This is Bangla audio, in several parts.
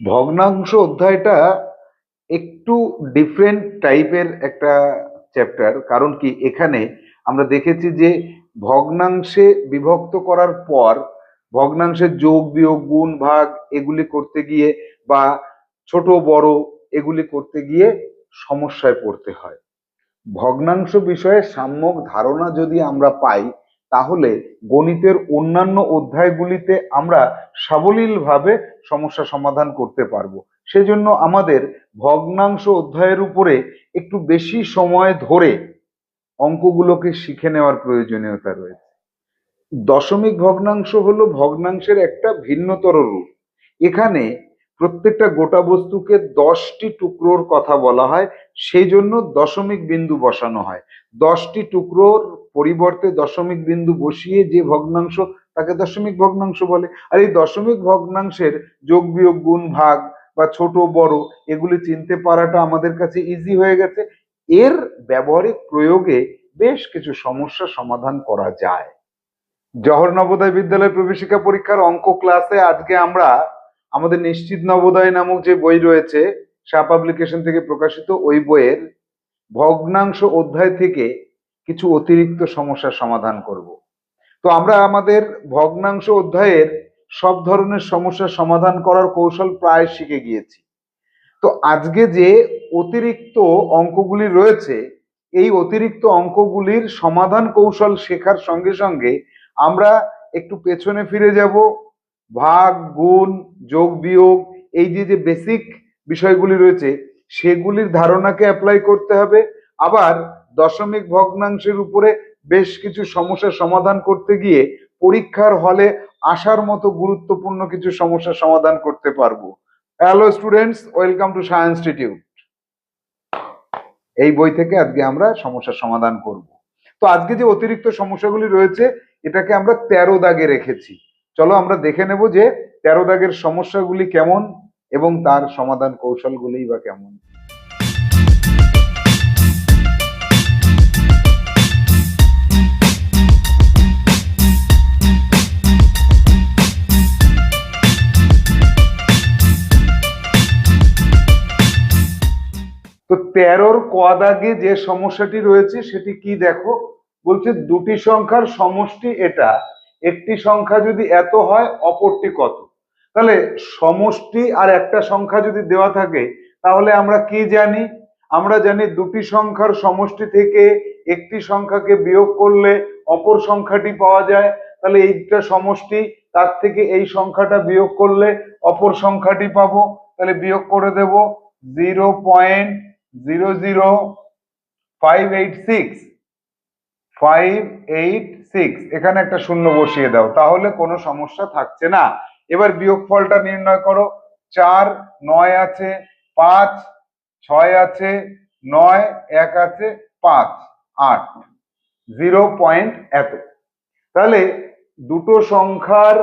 ভগ্নাংশ অধ্যায়টা একটু ডিফারেন্ট টাইপের একটা চ্যাপ্টার কারণ কি এখানে আমরা দেখেছি যে ভগ্নাংশে বিভক্ত করার পর ভগ্নাংশের যোগ, বিয়োগ, গুণ, ভাগ এগুলি করতে গিয়ে বা ছোট, বড় এগুলি করতে গিয়ে সমস্যায় পড়তে হয়। ভগ্নাংশ বিষয়ে সাম্যক ধারণা যদি আমরা পাই তাহলে গণিতের অন্যান্য অধ্যায়গুলিতে আমরা সাবলীলভাবে সমস্যা সমাধান করতে পারব। সেজন্য আমাদের ভগ্নাংশ অধ্যায়ের উপরে একটু বেশি সময় ধরে অঙ্কগুলোকে শিখে নেওয়ার প্রয়োজনীয়তা রয়েছে। দশমিক ভগ্নাংশ হলো ভগ্নাংশের একটা ভিন্নতর রূপ। এখানে প্রত্যেকটা গোটা বস্তুকে দশটি টুকরোর কথা বলা হয়, সেই জন্য দশমিক বিন্দু বসানো হয়। দশটি টুকরোর পরিবর্তে দশমিক বিন্দু বসিয়ে যে ভগ্নাংশ, তাকে দশমিক ভগ্নাংশ বলে। আর এই দশমিক ভগ্নাংশের যোগ, বিয়োগ, গুণ, ভাগ বা ছোট, বড়, এগুলি চিনতে পারাটা আমাদের কাছে ইজি হয়ে গেছে। এর ব্যবহারিক প্রয়োগে বেশ কিছু সমস্যা সমাধান করা যায়। জহর নবোদয় বিদ্যালয় প্রবেশিকা পরীক্ষার অঙ্ক ক্লাসে আজকে আমরা আমাদের নিশ্চিত নবোদয় নামক যে বই রয়েছে শাহ পাবলিকেশন থেকে প্রকাশিত, ওই বইয়ের ভগ্নাংশ অধ্যায় থেকে কিছু অতিরিক্ত সমস্যার সমাধান করব। তো আমরা আমাদের ভগ্নাংশ অধ্যায়ের সব ধরনের সমস্যার সমাধান করার কৌশল প্রায় শিখে গিয়েছি। তো আজকে যে অতিরিক্ত অঙ্কগুলি রয়েছে, এই অতিরিক্ত অঙ্কগুলির সমাধান কৌশল শেখার সঙ্গে সঙ্গে আমরা একটু পেছনে ফিরে যাব ভাগ, গুণ, যোগ, বিয়োগ এই যে যে বেসিক বিষয়গুলি রয়েছে, সেগুলির ধারণাকে অ্যাপ্লাই করতে হবে। আবার দশমিক ভগ্নাংশের উপরে বেশ কিছু সমস্যার সমাধান করতে গিয়ে পরীক্ষার হলে আসার মতো গুরুত্বপূর্ণ কিছু সমস্যার সমাধান করতে পারব। Hello students welcome to science institute এই বই থেকে আজকে আমরা সমস্যার সমাধান করব। তো আজকে যে অতিরিক্ত সমস্যাগুলি রয়েছে, এটাকে আমরা তেরো দাগে রেখেছি। চলো আমরা দেখে নেব যে তেরো দাগের সমস্যাগুলি কেমন এবং তার সমাধান কৌশলগুলি বা কেমন। তো তেরোর কদাগে যে সমস্যাটি রয়েছে সেটি কি দেখো? বলছে দুটি সংখ্যার সমষ্টি এটা। একটি সংখ্যা যদি এত হয়, অপরটি কত? তাহলে সমষ্টি আর একটা সংখ্যা যদি দেওয়া থাকে, তাহলে আমরা কি জানি? আমরা জানি দুটি সংখ্যার সমষ্টি থেকে একটি সংখ্যাকে বিয়োগ করলে অপর সংখ্যাটি পাওয়া যায়। তাহলে এইটা সমষ্টি, তার থেকে এই সংখ্যাটা বিয়োগ করলে অপর সংখ্যাটি পাবো। তাহলে বিয়োগ করে দেব zero point zero zero five eight six, five eight six এখানে একটা শূন্য বসিয়ে দাও, তাহলে কোনো সমস্যা থাকছে না। এবার বিয়োগফলটা নির্ণয় করো, চার, নয় আছে, পাঁচ, ছয় আছে, নয়, এক আছে, পাঁচ, আট, জিরো পয়েন্ট এত। তাহলে দুটো সংখ্যার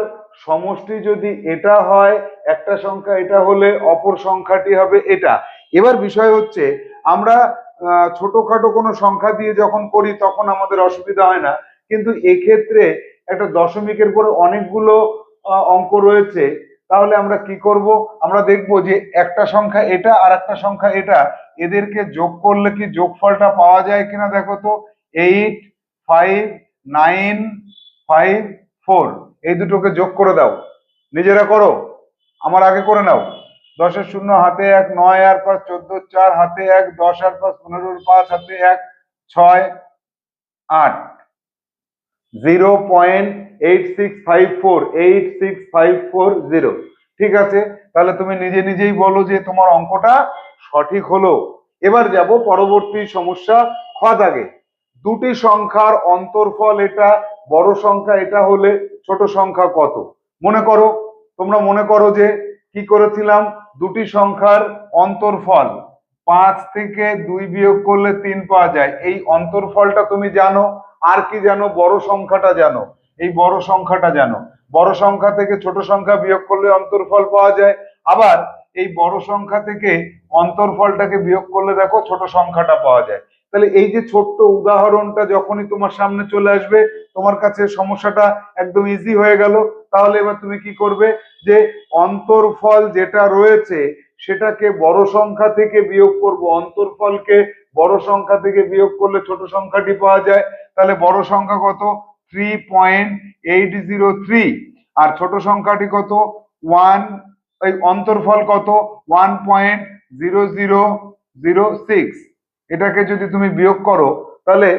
সমষ্টি যদি এটা হয়, একটা সংখ্যা এটা হলে অপর সংখ্যাটি হবে এটা। এবার বিষয় হচ্ছে, আমরা ছোটখাটো কোনো সংখ্যা দিয়ে যখন করি, তখন আমাদের অসুবিধা হয় না। কিন্তু এক্ষেত্রে একটা দশমিকের পরে অনেকগুলো অঙ্ক রয়েছে। তাহলে আমরা কি করব? আমরা দেখব যে একটা সংখ্যা এটা আর একটা সংখ্যা এটা। এদেরকে যোগ করলে কি যোগফলটা পাওয়া যায় কিনা দেখো তো? Eight, five, nine, five, four. এই দুটোকে যোগ করে দাও। নিজেরা করো। আমার আগে করে নাও। দশের শূন্য হাতে এক, নয় আর পাঁচ, চোদ্দ, চার হাতে এক, দশ আর পাঁচ পনেরোর পাঁচ হাতে এক, ছয়, আট। Zero point eight six five four eight six five four zero ঠিক আছে? তাহলে তুমি নিজে নিজেই বলো যে তোমার অঙ্কটা সঠিক হলো। এবার যাব পরবর্তী সমস্যা খ দাগে। দুটি সংখ্যার অন্তরফল এটা, বড় সংখ্যা এটা হলে ছোট সংখ্যা কত? মনে করো, তোমরা মনে করো যে কি করেছিলাম? দুটি সংখ্যার অন্তরফল পাঁচ থেকে দুই বিয়োগ করলে তিন পাওয়া যায়। এই অন্তরফলটা তুমি জানো আর কি জানো বড় সংখ্যাটা জানো এই বড় সংখ্যাটা জানো বড় সংখ্যা থেকে ছোট সংখ্যা বিয়োগ করলে অন্তরফল পাওয়া যায়, আবার এই বড় সংখ্যা থেকে অন্তরফলটাকে বিয়োগ করলে দেখো ছোট সংখ্যাটা পাওয়া যায়। তাহলে এই যে ছোট্ট উদাহরণটা যখনই তোমার সামনে চলে আসবে, তোমার কাছে সমস্যাটা একদম ইজি হয়ে গেল, তাহলে এবার তুমি কি করবে? যে অন্তর্ফল যেটা রয়েছে সেটাকে বড় সংখ্যা থেকে বিয়োগ করব। অন্তরফলকে বড় সংখ্যা থেকে বিয়োগ করলে ছোট সংখ্যাটি পাওয়া যায়। তাহলে বড় সংখ্যা কত? Three point eight zero three আর ছোট সংখ্যাটি কত? ওয়ান এই অন্তরফল কত? One point zero zero zero six এটাকে যদি তুমি বিয়োগ করো, তাহলে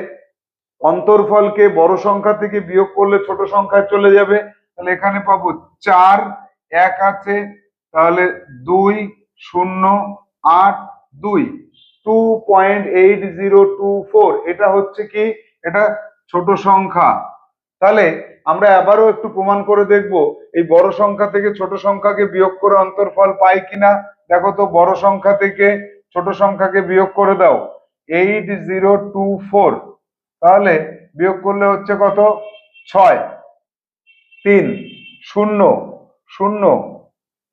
অন্তরফলকে বড় সংখ্যা থেকে বিয়োগ করলে ছোট সংখ্যায় চলে যাবে। তাহলে এখানে পাবো চার, এক আছে। তাহলে দুই শূন্য আট দুই two point eight zero two four এটা হচ্ছে কি? এটা ছোট সংখ্যা। তাহলে আমরা আবারও একটু প্রমাণ করে দেখব, এই বড় সংখ্যা থেকে ছোট সংখ্যাকে বিয়োগ করে অন্তর্ফল পাই কিনা? দেখো তো, বড় সংখ্যা থেকে ছোট সংখ্যাকে বিয়োগ করে দাও। এইট জিরো টু ফোর তাহলে বিয়োগ করলে হচ্ছে কত? ছয়। তিন। শূন্য। শূন্য।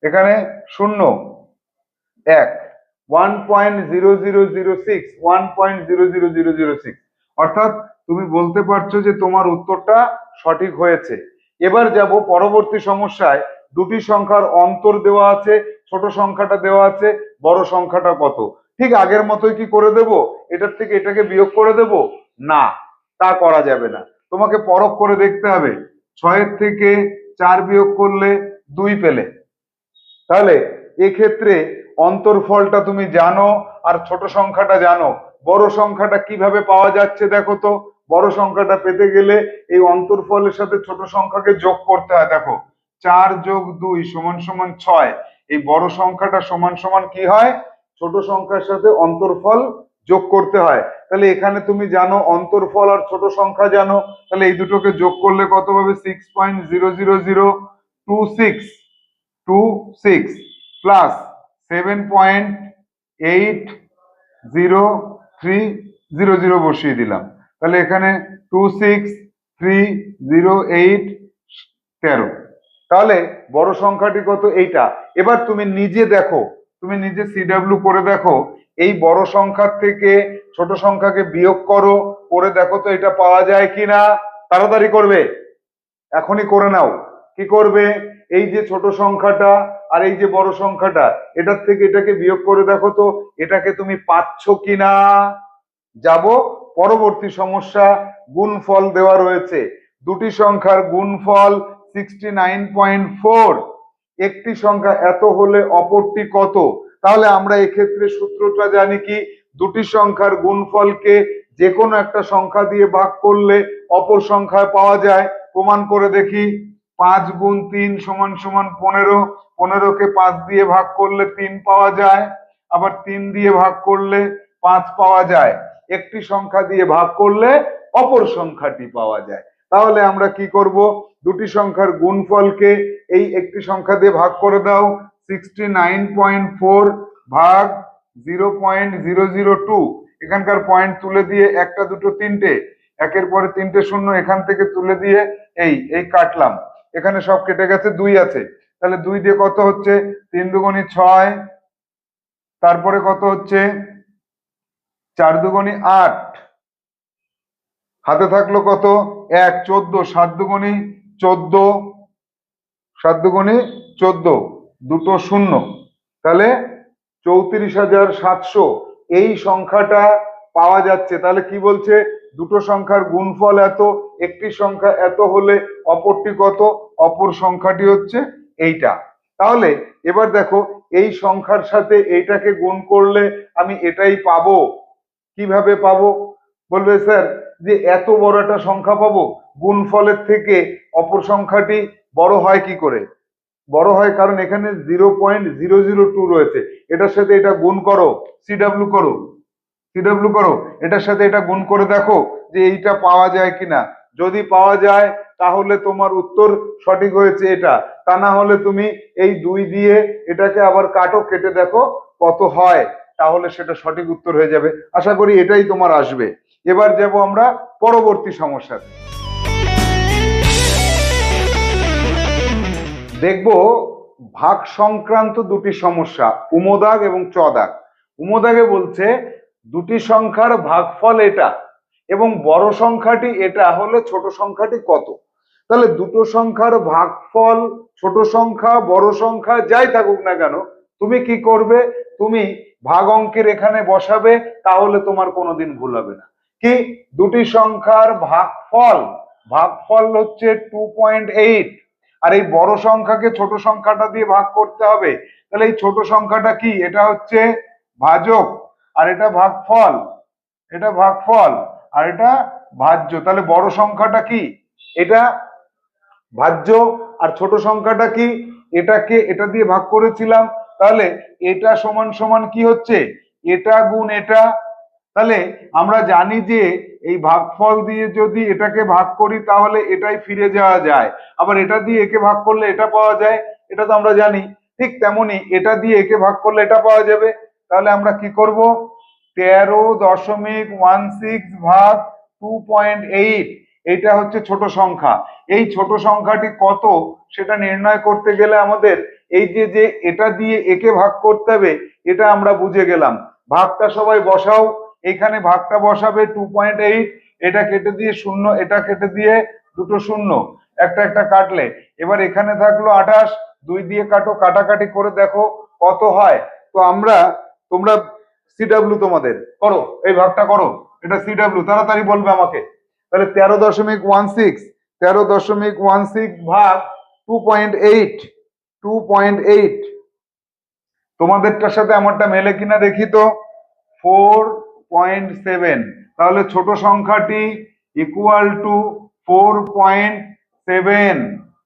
এখানে শূন্য। এক one point zero zero zero six one point zero zero zero zero six অর্থাৎ তুমি বলতে পারছ যে তোমার উত্তরটা সঠিক হয়েছে। এবার যাব পরবর্তী সমস্যায়। দুটি সংখ্যার অন্তর দেওয়া আছে, ছোট সংখ্যাটা দেওয়া আছে, বড় সংখ্যাটা কত? ঠিক আগের মতোই কি করে দেব? এটার থেকে এটাকে বিয়োগ করে দেব? না, তা করা যাবে না। তোমাকে পরখ করে দেখতে হবে। ছয়ের থেকে চার বিয়োগ করলে দুই পেলে। তাহলে এক্ষেত্রে অন্তর্ফলটা তুমি জানো আর ছোট সংখ্যাটা জানো। বড় সংখ্যাটা কীভাবে পাওয়া যাচ্ছে দেখো তো। বড় সংখ্যাটা পেতে গেলে এই অন্তর্ফলের সাথে ছোট সংখ্যাকে যোগ করতে হয়। দেখো, চার যোগ দুই সমান সমান ছয়। এই বড় সংখ্যাটা সমান সমান কি হয়? ছোট সংখ্যার সাথে অন্তর্ফল যোগ করতে হয়। তাহলে এখানে তুমি জানো অন্তর্ফল আর ছোট সংখ্যা জানো। তাহলে এই দুটোকে যোগ করলে কত পাবে? Six point zero zero zero two six two six plus seven point eight zero three zero zero বসিয়ে দিলাম। তাহলে এখানে two six three zero eight তেরো। তাহলে বড় সংখ্যাটি কত এইটা? এবার তুমি নিজে দেখো, তুমি নিজে সিডাব্লিউ করে দেখো, এই বড় সংখ্যার থেকে ছোট সংখ্যাকে বিয়োগ করো, করে দেখো তো এটা পাওয়া যায় কি না তাড়াতাড়ি করবে। এখনই করে নাও। কি করবে? এই যে ছোট সংখ্যাটা আর এই যে বড় সংখ্যাটা, এটার থেকে এটাকে বিয়োগ করে দেখো তো, এটাকে তুমি পাচ্ছ কি না যাব, পরবর্তী সমস্যা, গুণফল দেওয়া রয়েছে। দুটি সংখ্যার গুণফল সিক্সটি নাইন পয়েন্ট ফোর একটি সংখ্যা এত হলে অপরটি কত? তাহলে আমরা এক্ষেত্রে সূত্রটা জানি কি, দুটি সংখ্যার গুণফলকে যে কোনো একটা সংখ্যা দিয়ে ভাগ করলে অপর সংখ্যায় পাওয়া যায়। প্রমাণ করে দেখি। পাঁচ গুণ তিন সমান সমান পনেরো। পনেরোকে পাঁচ দিয়ে ভাগ করলে তিন পাওয়া যায়। আবার তিন দিয়ে ভাগ করলে পাঁচ পাওয়া যায়। একটি সংখ্যা দিয়ে ভাগ করলে অপর সংখ্যাটি পাওয়া যায়। তাহলে আমরা কি করব? দুটি সংখ্যার গুণফলকে এই একটি সংখ্যা দিয়ে ভাগ করে দাও। সিক্সটি নাইন পয়েন্ট ফোর ভাগ zero point zero zero two এখানকার পয়েন্ট তুলে দিয়ে একটা, দুটো, তিনটে। একের পরে তিনটে শূন্য এখান থেকে তুলে দিয়ে এই এই কাটলাম। এখানে সব কেটে গেছে, দুই আছে। তাহলে দুই দিয়ে কত হচ্ছে? তিন দুগুণি ছয়, তারপরে কত হচ্ছে? চার দুগুণি আট। হাতে থাকল কত? এক, চোদ্দ, সাত দুগুণি চোদ্দ, সাত দুগুণি চোদ্দ, দুটো শূন্য। তাহলে চৌত্রিশ হাজার সাতশো। এই সংখ্যাটা পাওয়া যাচ্ছে। তাহলে কি বলছে? দুটো সংখ্যার গুণফল এত, একটি সংখ্যা এত হলে অপরটি কত? অপর সংখ্যাটি হচ্ছে এইটা। তাহলে এবার দেখো, এই সংখ্যার সাথে এইটাকে গুণ করলে আমি এটাই পাবো। কীভাবে পাবো? বলবে, স্যার, যে এত বড় একটা সংখ্যা পাবো, গুণফলের থেকে অপর সংখ্যাটি বড় হয় কি করে? বড় হয় কারণ এখানে zero point zero zero two রয়েছে। এটার সাথে এটা গুণ করো সিডাব্লিউ করো। সিডাব্লিউ করো, এটার সাথে এটা গুণ করে দেখো যে এইটা পাওয়া যায় কিনা। যদি পাওয়া যায়, তাহলে তোমার উত্তর সঠিক হয়েছে এটা। তা না হলে তুমি এই দুই দিয়ে এটাকে আবার কাটো, কেটে দেখো কত হয়, তাহলে সেটা সঠিক উত্তর হয়ে যাবে। আশা করি এটাই তোমার আসবে। এবার যাব আমরা পরবর্তী সমস্যাতে দেখব ভাগ সংক্রান্ত দুটি সমস্যা, উমদাগ এবং চদাগ। উমদাগে বলছে দুটি সংখ্যার ভাগফল এটা এবং বড় সংখ্যাটি এটা হলে ছোট সংখ্যাটি কত? তাহলে দুটো সংখ্যার ভাগফল, ছোট সংখ্যা, বড় সংখ্যা যাই থাকুক না কেন, তুমি কি করবে? তুমি ভাগ অঙ্কের এখানে বসাবে, তাহলে তোমার কোনোদিন ভুল হবে না। কি? দুটি সংখ্যার ভাগফল ভাগফল হচ্ছে টু পয়েন্ট এইট আর এই বড় সংখ্যাকে ছোট সংখ্যাটা দিয়ে ভাগ করতে হবে। তাহলে এই ছোট সংখ্যাটা কি? এটা হচ্ছে ভাজক। আর এটা ভাগফল এটা ভাগফল, আর এটা ভাজ্য। তাহলে বড় সংখ্যাটা কি? এটা ভাজ্য, আর ছোট সংখ্যাটা কি? এটাকে, এটা দিয়ে ভাগ করেছিলাম। তাহলে এটা সমান সমান কি হচ্ছে? এটা গুণ এটা। তাহলে আমরা জানি যে এই ভাগফল দিয়ে যদি এটাকে ভাগ করি, তাহলে এটাই ফিরে যাওয়া যায়। আবার এটা দিয়ে একে ভাগ করলে এটা পাওয়া যায়, এটা তো আমরা জানি। ঠিক তেমনি এটা দিয়ে একে ভাগ করলে এটা পাওয়া যাবে। তাহলে আমরা কি করব? তেরো দশমিক ওয়ান সিক্স ভাগ টু পয়েন্ট এইট। এইটা হচ্ছে ছোট সংখ্যা। এই ছোট সংখ্যাটি কত সেটা নির্ণয় করতে গেলে আমাদের এই যে যে এটা দিয়ে একে ভাগ করতে হবে, এটা আমরা বুঝে গেলাম। ভাগটা সবাই বসাও। এখানে ভাগটা বসাবে টু পয়েন্ট এইট। এটা কেটে দিয়ে শূন্য, এটা কেটে দিয়ে দুটো শূন্য। একটা একটা কাটলে। এবার এখানে থাকল আঠাশ। দুই দিয়ে কাটো, কাটাকাটি করে দেখো কত হয়। তো আমরা তোমরা সিডাব্লিউ তোমাদের, করো, এই ভাগটা করো, এটা সিডাব্লিউ তাড়াতাড়ি বলবে আমাকে। তাহলে তেরো দশমিক ওয়ান সিক্স তেরো দশমিক ওয়ান সিক্স ভাগ two point eight two point eight তোমাদেরটার সাথে আমারটা মেলে কিনা দেখি তো ফোর পয়েন্ট সেভেন তাহলে ছোট সংখ্যাটি equal to four point seven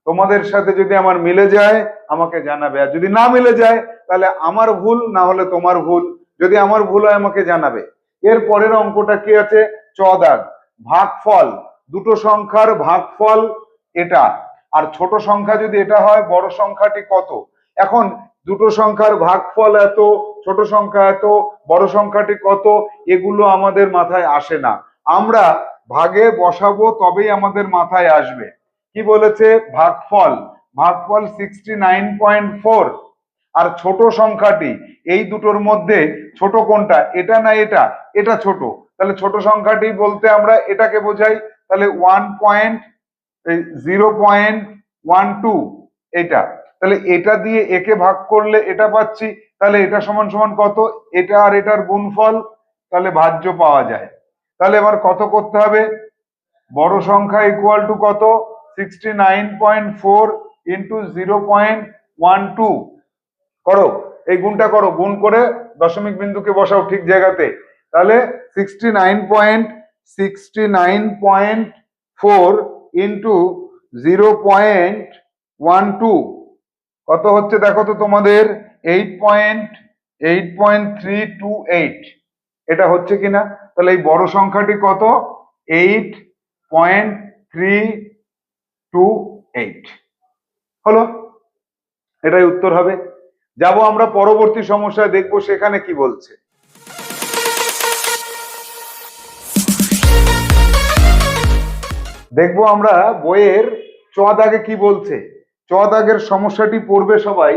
তোমাদের সাথে যদি আমার মিলে যায়, আমাকে জানাবে। আর যদি না মিলে যায়, তাহলে আমার ভুল, না হলে তোমার ভুল। যদি আমার ভুল হয়, আমাকে জানাবে। এর পরের অঙ্কটা কি আছে? চ দাগ। ভাগফল। দুটো সংখ্যার ভাগফল এটা। আর ছোট সংখ্যা যদি এটা হয়, বড় সংখ্যাটি কত? এখন দুটো সংখ্যার ভাগফল এত, ছোট সংখ্যা এত, বড় সংখ্যাটি কত? এগুলো আমাদের মাথায় আসে না। আমরা ভাগে বসাবো, তবেই আমাদের মাথায় আসবে। কি বলেছে? ভাগফল। ভাগফল সিক্সটি নাইন পয়েন্ট ফোর আর ছোট সংখ্যাটি, এই দুটোর মধ্যে ছোট কোনটা? এটা না এটা? এটা ছোট। তাহলে ছোট সংখ্যাটি বলতে আমরা এটাকে বোঝাই। তাহলে one point zero point one two এটা। তাহলে এটা দিয়ে একে ভাগ করলে এটা পাচ্ছি। তাহলে এটা সমান সমান কত? এটা আর এটার গুণফল। তাহলে ভাজ্য পাওয়া যায়। তাহলে এবার কত করতে হবে? বড় সংখ্যা ইকুয়াল টু কত? Sixty nine point four into zero point one two করো, এই গুণটা করো, গুণ করে দশমিক বিন্দুকে বসাও ঠিক জায়গাতে। তাহলে sixty nine point sixty nine point four into zero point one two কত হচ্ছে দেখো তো তোমাদের eight point eight point three two eight এটা হচ্ছে কিনা? তাহলে এই বড় সংখ্যাটি কত? Eight point three two eight হলো? এটাই উত্তর হবে। যাব আমরা পরবর্তী সমস্যায়, দেখব সেখানে কি বলছে। দেখব আমরা বইয়ের চ দাগে কি বলছে। চ দাগের সমস্যাটি পড়বে সবাই।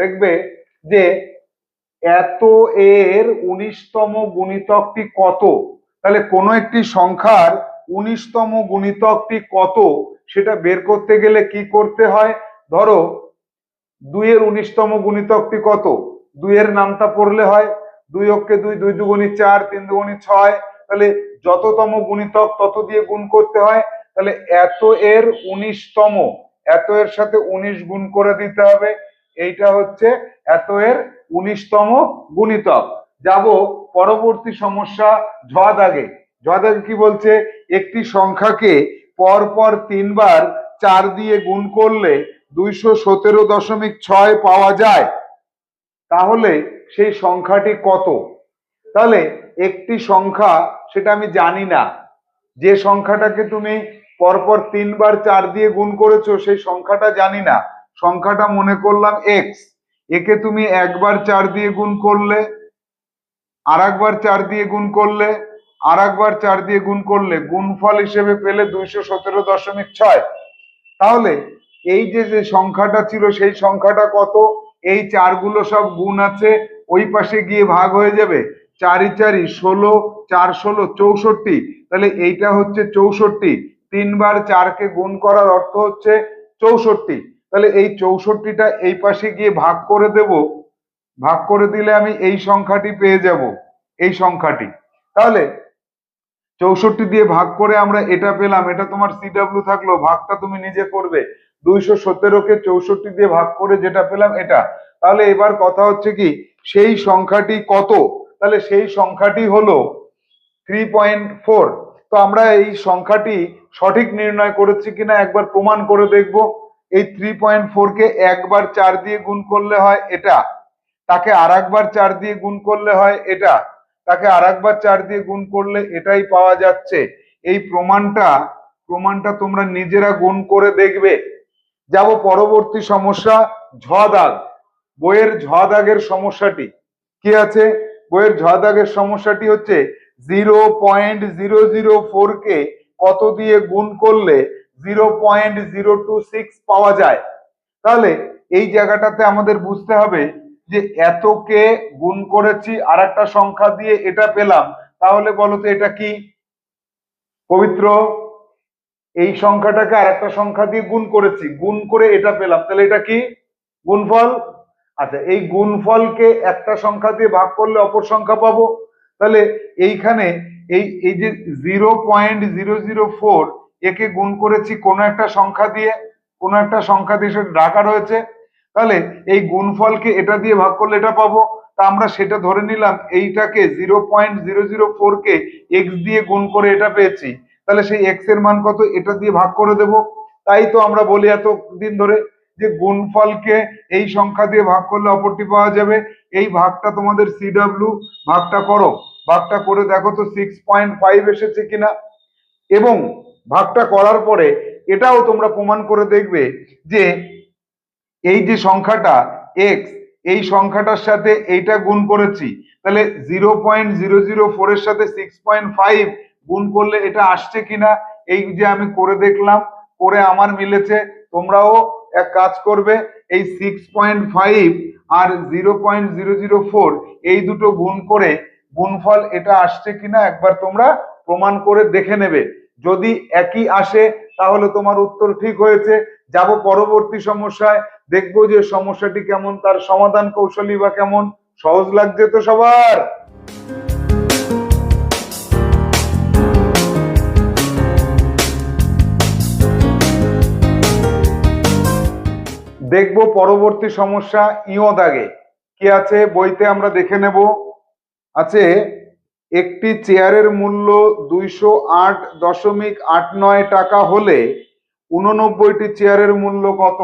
দেখবে যে এত এর উনিশতম গুণিতকটি কত? তাহলে কোনো একটি সংখ্যার উনিশতম গুণিতকটি কত? সেটা বের করতে গেলে কি করতে হয়? ধরো, দুইয়ের উনিশতম গুণিতকটি কত? দুইয়ের নামটা পড়লে হয় দুই অক্ষে দুই দুই দুগুণি চার, তিন দুগুণি ছয়। তাহলে যততম গুণিতক তত দিয়ে গুণ করতে হয়। তাহলে এত এর উনিশতম, এত এর সাথে উনিশ গুণ করে দিতে হবে। এইটা হচ্ছে এত এর উনিশতম গুণিতক। যাব পরবর্তী সমস্যা ঝ দাগে। ঝ দাগে কি বলছে? একটি সংখ্যাকে পর পর তিনবার চার দিয়ে গুণ করলে দুইশো সতেরো দশমিক ছয় পাওয়া যায়। তাহলে সেই সংখ্যাটি কত? তাহলে একটি সংখ্যা, সেটা আমি জানি না। যে সংখ্যাটাকে তুমি পরপর তিনবার চার দিয়ে গুণ করেছ, সেই সংখ্যাটা জানি না। সংখ্যাটা মনে করলাম এক্স একে তুমি একবার চার দিয়ে গুণ করলে আর একবার চার দিয়ে গুণ করলে আর একবার চার দিয়ে গুণ করলে গুণফল হিসেবে পেলে দুইশো সতেরো দশমিক ছয়। তাহলে এই যে যে সংখ্যাটা ছিল, সেই সংখ্যাটা কত? এই চারগুলো সব গুণ আছে, ওই পাশে গিয়ে ভাগ হয়ে যাবে। চারি চারি ষোলো, চার ষোলো, চৌষট্টি। তাহলে এইটা হচ্ছে চৌষট্টি। তিনবার চারকে গুণ করার অর্থ হচ্ছে চৌষট্টি। তাহলে এই চৌষট্টিটা এই পাশে গিয়ে ভাগ করে দেব। ভাগ করে দিলে আমি এই সংখ্যাটি পেয়ে যাব। এই সংখ্যাটি। তাহলে চৌষট্টি দিয়ে ভাগ করে আমরা এটা পেলাম, এটা তোমার সিডাব্লিউ থাকল, ভাগটা তুমি নিজে করবে। দুইশো সতেরোকে চৌষট্টি দিয়ে ভাগ করে যেটা পেলাম এটা। তাহলে এবার কথা হচ্ছে কি, সেই সংখ্যাটি কত? তাহলে সেই সংখ্যাটি হলো থ্রি পয়েন্ট ফোর তো আমরা এই সংখ্যাটি সঠিক নির্ণয় করেছি কিনা একবার প্রমাণ করে দেখব। এই থ্রি পয়েন্ট ফোর কে একবার চার দিয়ে গুণ করলে হয় এটা। তাকে আর একবার চার দিয়ে গুণ করলে হয় এটা। তাকে আর একবার চার দিয়ে গুণ করলে এটাই পাওয়া যাচ্ছে। এই প্রমাণটা প্রমাণটা তোমরা নিজেরা গুণ করে দেখবে। যাব পরবর্তী সমস্যা ঝ দাগ বইয়ের ঝ দাগের সমস্যাটি কি আছে? বইয়ের ঝ দাগের সমস্যাটি হচ্ছে zero point zero zero four কে কত দিয়ে গুণ করলে zero point zero two six পাওয়া যায়? তাহলে এই জায়গাটাতে আমাদের বুঝতে হবে যে এতকে গুণ করেছি আর একটা সংখ্যা দিয়ে এটা পেলাম, তাহলে বলো তো এটা কি? পবিত্র, এই সংখ্যাটাকে আর একটা সংখ্যা দিয়ে গুণ করেছি, গুণ করে এটা পেলাম, তাহলে এটা কি? গুণফল? আচ্ছা এই গুণফলকে একটা সংখ্যা দিয়ে ভাগ করলে অপর সংখ্যা পাবো, তাহলে এইখানে এই এই যে zero point zero zero four, একে গুণ করেছি কোনো একটা সংখ্যা দিয়ে, কোনো একটা সংখ্যা দিয়ে সেটা ডাকা রয়েছে তাহলে এই গুণফলকে এটা দিয়ে ভাগ করলে এটা পাবো। তা আমরা সেটা ধরে নিলাম, এইটাকে zero point zero zero four কে এক্স দিয়ে গুণ করে এটা পেয়েছি। তাহলে সেই এক্সের মান কত? এটা দিয়ে ভাগ করে দেব। তাই তো আমরা বলি এত দিন ধরে যে গুণফলকে এই সংখ্যা দিয়ে ভাগ করলে অপরটি পাওয়া যাবে। এই ভাগটা তোমাদের সিডাব্লিউ ভাগটা করো। ভাগটা করে দেখো তো সিক্স পয়েন্ট ফাইভ এসেছে কিনা। এবং ভাগটা করার পরে এটাও তোমরা প্রমাণ করে দেখবে যে এই যে সংখ্যাটা এক্স এই সংখ্যাটার সাথে এইটা গুণ করেছি, তাহলে zero point zero zero four এর সাথে সিক্স পয়েন্ট ফাইভ গুণ করলে এটা আসছে কিনা, এই যে আমি করে দেখলাম, করে আমার মিলেছে, তোমরাও এক কাজ করবে, এই সিক্স পয়েন্ট ফাইভ আর zero point zero zero four এই দুটো গুণ করে গুণফল এটা আসছে কিনা একবার তোমরা প্রমাণ করে দেখে নেবে। যদি একই আসে, তাহলে তোমার উত্তর ঠিক হয়েছে। যাব পরবর্তী সমস্যায় দেখব যে সমস্যাটি কেমন, তার সমাধান কৌশলী বা কেমন। সহজ লাগছে তো সবার? দেখব পরবর্তী সমস্যা ইও দাগে কি আছে? বইতে আমরা দেখে নেব। আছে, একটি চেয়ারের মূল্য দুইশো আট দশমিক আট নয় টাকা হলে উননব্বইটি চেয়ারের মূল্য কত?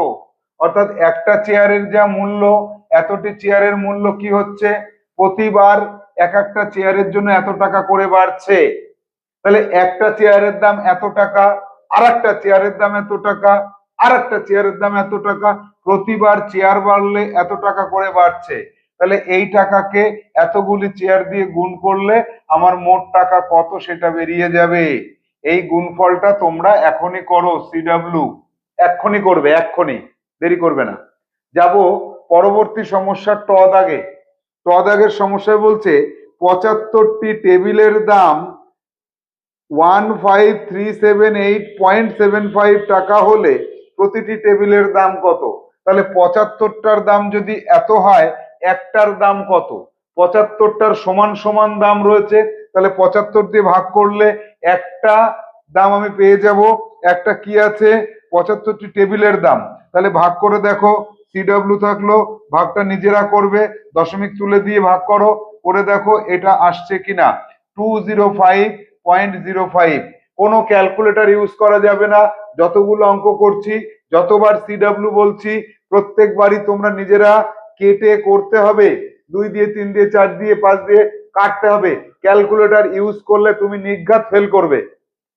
অর্থাৎ একটা চেয়ারের যা মূল্য, এতটি চেয়ারের মূল্য কি হচ্ছে? প্রতিবার এক একটা চেয়ারের জন্য এত টাকা করে বাড়ছে। তাহলে একটা চেয়ারের দাম এত টাকা আর একটা চেয়ারের দাম এত টাকা আর একটা চেয়ারের দাম এত টাকা, প্রতিবার চেয়ার বাড়লে এত টাকা করে বাড়ছে। তাহলে এই টাকাকে এতগুলি চেয়ার দিয়ে গুণ করলে আমার মোট টাকা কত সেটা বেরিয়ে যাবে। এই গুণফলটা তোমরা এখনই করো সিডাব্লু এক্ষুনি করবে, এক্ষুনি। দেরি করবে না। যাব পরবর্তী সমস্যা ট দাগে ট দাগের সমস্যায় বলছে, পঁচাত্তরটি টেবিলের দাম one five three seven eight point seven five টাকা হলে প্রতিটি টেবিলের দাম কত? তাহলে পঁচাত্তরটার দাম যদি এত হয়, একটার দাম কত? পঁচাত্তরটার সমান সমান দাম রয়েছে, তাহলে পঁচাত্তর দিয়ে ভাগ করলে একটা দাম আমি পেয়ে যাব। একটা কি আছে? পঁচাত্তরটি টেবিলের দাম। তাহলে ভাগ করে দেখো সিডব্লিউ থাকল, ভাগটা নিজেরা করবে, দশমিক তুলে দিয়ে ভাগ করো, করে দেখো এটা আসছে কিনা। Two zero five point zero five কোনো ক্যালকুলেটর ইউজ করা যাবে না, যতগুলো অঙ্ক করছি, যতবার সিডব্লিউ বলছি, প্রত্যেকবারই তোমরা নিজেরা কেটে করতে হবে। দুই দিয়ে, তিন দিয়ে, চার দিয়ে, পাঁচ দিয়ে কাটতে হবে। ক্যালকুলেটর ইউজ করলে তুমি নির্ঘাত ফেল করবে।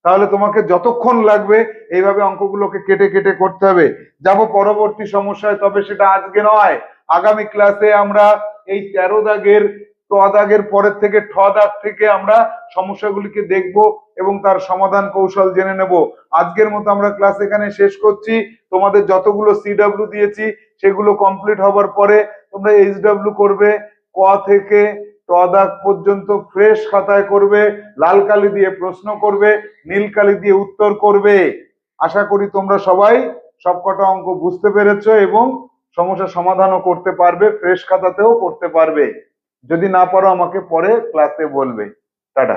তাহলে তোমাকে যতক্ষণ লাগবে এইভাবে অঙ্কগুলোকে কেটে কেটে করতে হবে। যাব পরবর্তী সমস্যায়, তবে সেটা আজকে নয়। আগামী ক্লাসে আমরা এই তেরো দাগের ট দাগের পরের থেকে ঠ দাগ থেকে আমরা সমস্যাগুলিকে দেখব এবং তার সমাধান কৌশল জেনে নেব। আজকের মতো আমরা ক্লাস এখানে শেষ করছি। তোমাদের যতগুলো সিডব্লিউ দিয়েছি, সেগুলো কমপ্লিট হবার পরে তোমরা এইচডব্লিউ করবে। ক থেকে ট পর্যন্ত ফ্রেশ খাতায় করবে, লাল কালি দিয়ে প্রশ্ন করবে, নীল কালি দিয়ে উত্তর করবে। আশা করি তোমরা সবাই সবকটা অঙ্ক বুঝতে পেরেছ এবং সমস্যা সমাধানও করতে পারবে, ফ্রেশ খাতাতেও করতে পারবে। যদি না পারো আমাকে পরে ক্লাসে বলবে। টাটা।